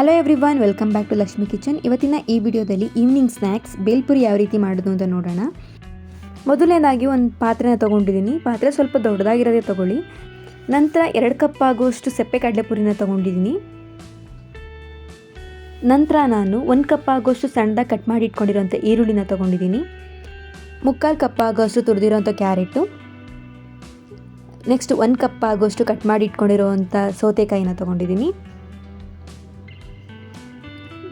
Hello every welcome back to Lakshmi kitchen ಇವತ್ತಿನ ಈ ವಿಡಿಯೋದಲ್ಲಿ ಈವ್ನಿಂಗ್ ಸ್ನ್ಯಾಕ್ಸ್ ಬೇಲ್ಪುರಿ ಯಾವ ರೀತಿ ಮಾಡೋದು ಅಂತ ನೋಡೋಣ. ಮೊದಲನೇದಾಗಿ ಒಂದು ಪಾತ್ರೆನ ತೊಗೊಂಡಿದ್ದೀನಿ. ಪಾತ್ರೆ ಸ್ವಲ್ಪ ದೊಡ್ಡದಾಗಿರೋದೇ ತೊಗೊಳ್ಳಿ. ನಂತರ ಎರಡು ಕಪ್ ಆಗುವಷ್ಟು ಸೆಪ್ಪೆ ಕಡಲೆಪುರಿನ ತೊಗೊಂಡಿದ್ದೀನಿ. ನಂತರ ನಾನು ಒಂದು ಕಪ್ ಆಗುವಷ್ಟು ಸಣ್ಣದಾಗಿ ಕಟ್ ಮಾಡಿ ಇಟ್ಕೊಂಡಿರೋಂಥ ಈರುಳ್ಳಿನ ತೊಗೊಂಡಿದ್ದೀನಿ. ಮುಕ್ಕಾಲು ಕಪ್ ಆಗುವಷ್ಟು ತುರಿದಿರೋಂಥ ಕ್ಯಾರೆಟು ನೆಕ್ಸ್ಟ್ ಒಂದು ಕಪ್ ಆಗುವಷ್ಟು ಕಟ್ ಮಾಡಿ ಇಟ್ಕೊಂಡಿರೋವಂಥ ಸೌತೆಕಾಯಿನ ತೊಗೊಂಡಿದ್ದೀನಿ.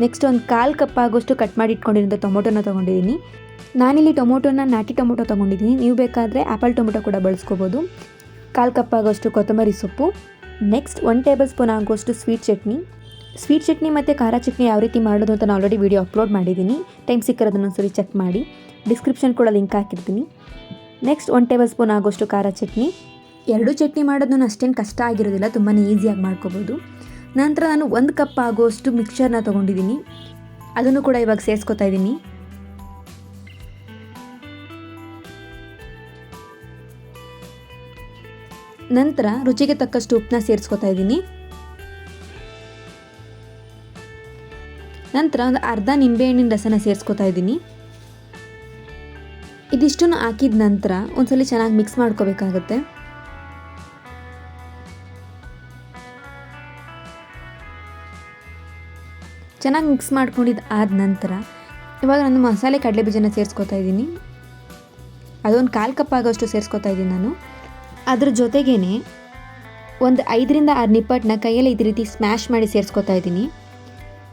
ನೆಕ್ಸ್ಟ್ ಒಂದು ಕಾಲು ಕಪ್ ಆಗೋಷ್ಟು ಕಟ್ ಮಾಡಿ ಇಟ್ಕೊಂಡಿರೋಂಥ ಟೊಮೊಟೊನ ತೊಗೊಂಡಿದ್ದೀನಿ. ನಾನಿಲ್ಲಿ ಟೊಮೊಟೊನ ನಾಟಿ ಟೊಮೊಟೊ ತೊಗೊಂಡಿದ್ದೀನಿ. ನೀವು ಬೇಕಾದರೆ ಆ್ಯಪಲ್ ಟೊಮೊಟೊ ಕೂಡ ಬಳಸ್ಕೋಬೋದು. ಕಾಲು ಕಪ್ ಆಗೋಷ್ಟು ಕೊತ್ತಂಬರಿ ಸೊಪ್ಪು. ನೆಕ್ಸ್ಟ್ ಒನ್ ಟೇಬಲ್ ಸ್ಪೂನ್ ಆಗೋಷ್ಟು ಸ್ವೀಟ್ ಚಟ್ನಿ. ಸ್ವೀಟ್ ಚಟ್ನಿ ಮತ್ತು ಖಾರ ಚಟ್ನಿ ಯಾವ ರೀತಿ ಮಾಡೋದು ಅಂತ ನಾನು ಆಲ್ರೆಡಿ ವೀಡಿಯೋ ಅಪ್ಲೋಡ್ ಮಾಡಿದ್ದೀನಿ. ಟೈಮ್ ಸಿಕ್ಕಿರೋದನ್ನ ಸರಿ ಚೆಕ್ ಮಾಡಿ. ಡಿಸ್ಕ್ರಿಪ್ಷನ್ ಕೂಡ ಲಿಂಕ್ ಹಾಕಿರ್ತೀನಿ. ನೆಕ್ಸ್ಟ್ ಒನ್ ಟೇಬಲ್ ಸ್ಪೂನ್ ಆಗೋಷ್ಟು ಖಾರ ಚಟ್ನಿ. ಎರಡು ಚಟ್ನಿ ಮಾಡೋದನ್ನು ಅಷ್ಟೇನು ಕಷ್ಟ ಆಗಿರೋದಿಲ್ಲ. ತುಂಬಾ ಈಸಿಯಾಗಿ ಮಾಡ್ಕೋಬೋದು. ನಂತರ ನಾನು ಒಂದು ಕಪ್ ಆಗುವಷ್ಟು ಮಿಕ್ಸರ್ನ ತೊಗೊಂಡಿದ್ದೀನಿ. ಅದನ್ನು ಕೂಡ ಇವಾಗ ಸೇರಿಸ್ಕೊತಾ ಇದ್ದೀನಿ. ನಂತರ ರುಚಿಗೆ ತಕ್ಕಷ್ಟು ಉಪ್ಪನ್ನ ಸೇರಿಸ್ಕೊತಾ ಇದ್ದೀನಿ. ನಂತರ ಒಂದು ಅರ್ಧ ನಿಂಬೆಹಣ್ಣಿನ ರಸನ ಸೇರಿಸ್ಕೊತಾ ಇದ್ದೀನಿ. ಇದಿಷ್ಟನ್ನು ಹಾಕಿದ ನಂತರ ಒಂದ್ಸಲಿ ಚೆನ್ನಾಗಿ ಮಿಕ್ಸ್ ಮಾಡ್ಕೋಬೇಕಾಗತ್ತೆ. ಚೆನ್ನಾಗಿ ಮಿಕ್ಸ್ ಮಾಡ್ಕೊಂಡಿದ್ದು ಆದ ನಂತರ ಇವಾಗ ನಾನು ಮಸಾಲೆ ಕಡಲೆ ಬೀಜನ ಸೇರಿಸ್ಕೊತಾ ಇದ್ದೀನಿ. ಅದೊಂದು ಕಾಲು ಕಪ್ ಆಗೋಷ್ಟು ಸೇರಿಸ್ಕೊತಾ ಇದ್ದೀನಿ ನಾನು. ಅದ್ರ ಜೊತೆಗೇ ಒಂದು ಐದರಿಂದ ಆರು ನಿಪ್ಪಟ್ಟನ್ನ ಕೈಯಲ್ಲಿ ಇದೇ ರೀತಿ ಸ್ಮ್ಯಾಶ್ ಮಾಡಿ ಸೇರಿಸ್ಕೊತಾ ಇದ್ದೀನಿ.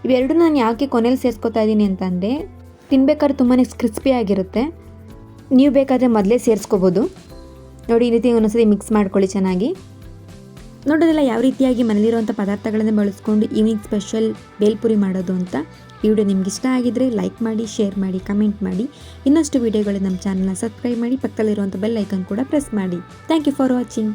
ಇವೆರಡೂ ನಾನು ಯಾಕೆ ಕೊನೆಯಲ್ಲಿ ಸೇರಿಸ್ಕೊತಾ ಇದ್ದೀನಿ ಅಂತಂದರೆ ತಿನ್ಬೇಕಾದ್ರೆ ತುಂಬಾ ಕ್ರಿಸ್ಪಿ ಆಗಿರುತ್ತೆ. ನೀವು ಬೇಕಾದರೆ ಮೊದಲೇ ಸೇರಿಸ್ಕೋಬೋದು. ನೋಡಿ ಈ ರೀತಿ ಒಂದೊಂದ್ಸರಿ ಮಿಕ್ಸ್ ಮಾಡ್ಕೊಳ್ಳಿ ಚೆನ್ನಾಗಿ. ನೋಡೋದಿಲ್ಲ ಯಾವ ರೀತಿಯಾಗಿ ಮನೇಲಿರುವಂಥ ಪದಾರ್ಥಗಳನ್ನೇ ಬಳಸ್ಕೊಂಡು ಈವ್ನಿಂಗ್ ಸ್ಪೆಷಲ್ ಬೇಲ್ಪುರಿ ಮಾಡೋದು ಅಂತ ಈ ವಿಡಿಯೋ ನಿಮ್ಗೆ ಇಷ್ಟ ಆಗಿದ್ರೆ ಲೈಕ್ ಮಾಡಿ ಶೇರ್ ಮಾಡಿ ಕಮೆಂಟ್ ಮಾಡಿ. ಇನ್ನಷ್ಟು ವಿಡಿಯೋಗಳು ನಮ್ಮ ಚಾನಲ್ನ ಸಬ್ಸ್ಕ್ರೈಬ್ ಮಾಡಿ, ಪಕ್ಕದಲ್ಲಿರುವಂಥ ಬೆಲ್ ಐಕನ್ ಕೂಡ ಪ್ರೆಸ್ ಮಾಡಿ. Thank you for watching